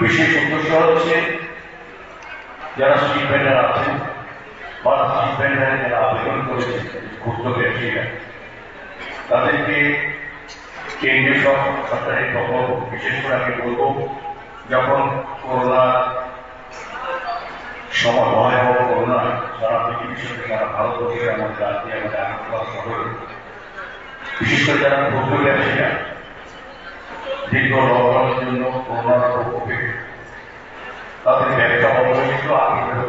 বিশেষ উদ্দেশ্য হচ্ছে যারা শিক্ষার্থীরা আছেন বা শিক্ষার্থীরা যারা আবেদন করেছেন ক্ষুদ্র তাদেরকে কেন্দ্রীয় সব সরকারি প্রকল্প বিশেষ করে আমি বলব, যখন করোনা সময় ভয়াবহ করোনা সারা পৃথিবীর সঙ্গে সারা ভারতবর্ষে আমাদের রাজ্যে আমাদের আগরতলা শহরে বিশেষ যারা ক্ষুদ্র ব্যবসায়ীরা দীর্ঘ লকডাউনের জন্য করোনার প্রকোপে তাদের ব্যবসা বন্ধ হয়েছিল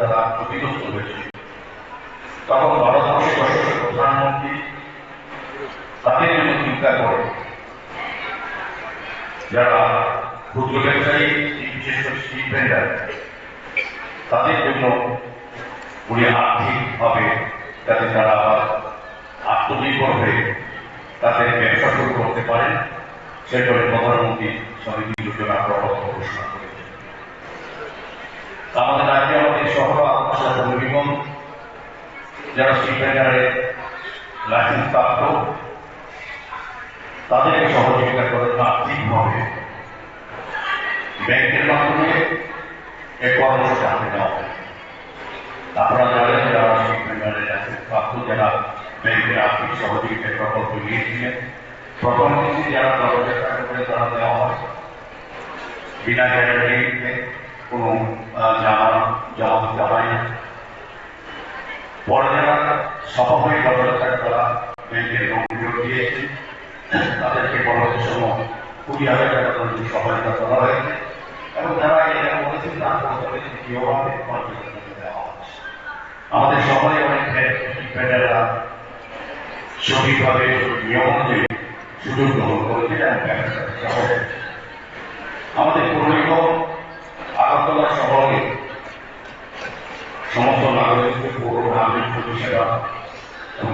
তারা ক্ষতিগ্রস্ত হয়েছিল তখন ভারতবর্ষের প্রধানমন্ত্রী তাদের জন্য চিন্তা করে যারা ক্ষুদ্র ব্যবসায়ী বিশেষ করে স্ট্রিট ভেন্ডার তাদের জন্য উনি আর্থিকভাবে যাতে তারা আবার আত্মনির্ভর হয়ে তাদের ব্যবসা শুরু করতে পারেন। সেজন্য প্রধানমন্ত্রী সমিতি যোজনা প্রকল্প ঘোষণা আমাদের রাজ্যে আমাদের শহর আত্মসা নিগম যারা ভেন্ডারের লাইসেন্স প্রাপ্ত, তাদেরকে সহযোগিতা জন্য আর্থিকভাবে। ব্যাংকের মাধ্যমে এ কর্মসূচি হাতে নেওয়া হয়। আপনারা জানেন যারা শিক্ষাঙ্গনের লাইসেন্স প্রাপ্ত, যারা ব্যাংকের আর্থিক সহযোগিতার প্রকল্প নিয়েছিলেন প্রথম কিস্তি যারা দশ হাজার টাকা করে তারা দেওয়া হয় বিনা গ্যারান্টিতে কোনো আহ, জামা জমা দিতে হয় না পরে যারা স্বাভাবিক দশ হাজার টাকা তারা ব্যাংকের লোন দিয়েছে তাদেরকে পরবর্তী সময় কুড়ি হাজার টাকা পর্যন্ত সহায়তা করা হয়েছে এবং তারা এটা বলেছেন না করতে কিভাবে পর্যটন দেওয়া হচ্ছে আমাদের সকলে অনেক ফেডাররা সঠিকভাবে নিয়ম অনুযায়ী সুযোগ গ্রহণ করেছে এবং ব্যবসা সহ আমাদের পূর্ণিম আগরতলা শহরে সমস্ত নাগরিকদের পৌর নাগরিক পরিষেবা এবং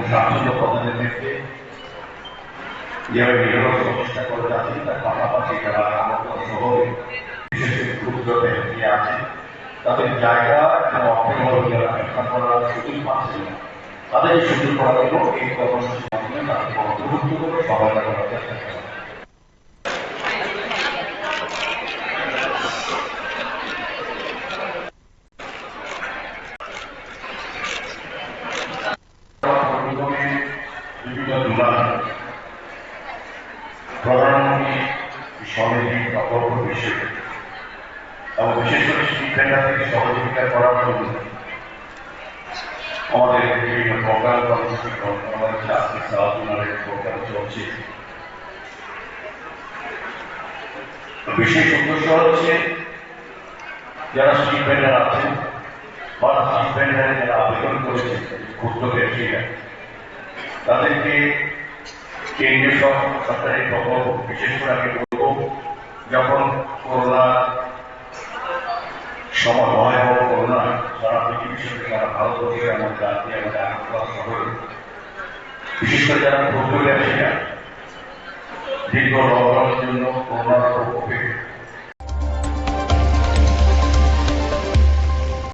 প্রদানের ক্ষেত্রে যেভাবে নিরব প্রতিষ্ঠা করে যাচ্ছেন, তার পাশাপাশি যারা আগরতলা শহরে বিশেষ ক্ষুদ্র ব্যক্তি আছে তাদের জায়গা এবং অর্থনগর যারা ব্যবসা করার সুযোগ পাচ্ছে না তাদের সুযোগ করার জন্য এই কর্মসূচির মাধ্যমে তাদেরকে অন্তর্ভুক্ত করে সহায়তা করার চেষ্টা করা প্রধানমন্ত্রী বিশেষ করে শিক্ষার্থীদের সহযোগিতা করার জন্য আমাদের বিভিন্ন প্রোগ্রাম আজকে প্রোগ্রাম চলছে। বিশেষ উদ্দেশ্য হচ্ছে, যারা আছেন বা যারা আবেদন ক্ষুদ্র তাদেরকে কেন্দ্রীয় সরকারি প্রকল্প, বিশেষ করে আমি বলব, যখন করোনা সময় সারা পৃথিবীর সঙ্গে সারা ভারতবর্ষে আমাদের রাজ্যে আমাদের আগরতলা শহরে বিশেষ করে যারা ক্ষুদ্র ব্যবসায়ীরা দীর্ঘ লকডাউনের জন্য করোনার প্রকোপে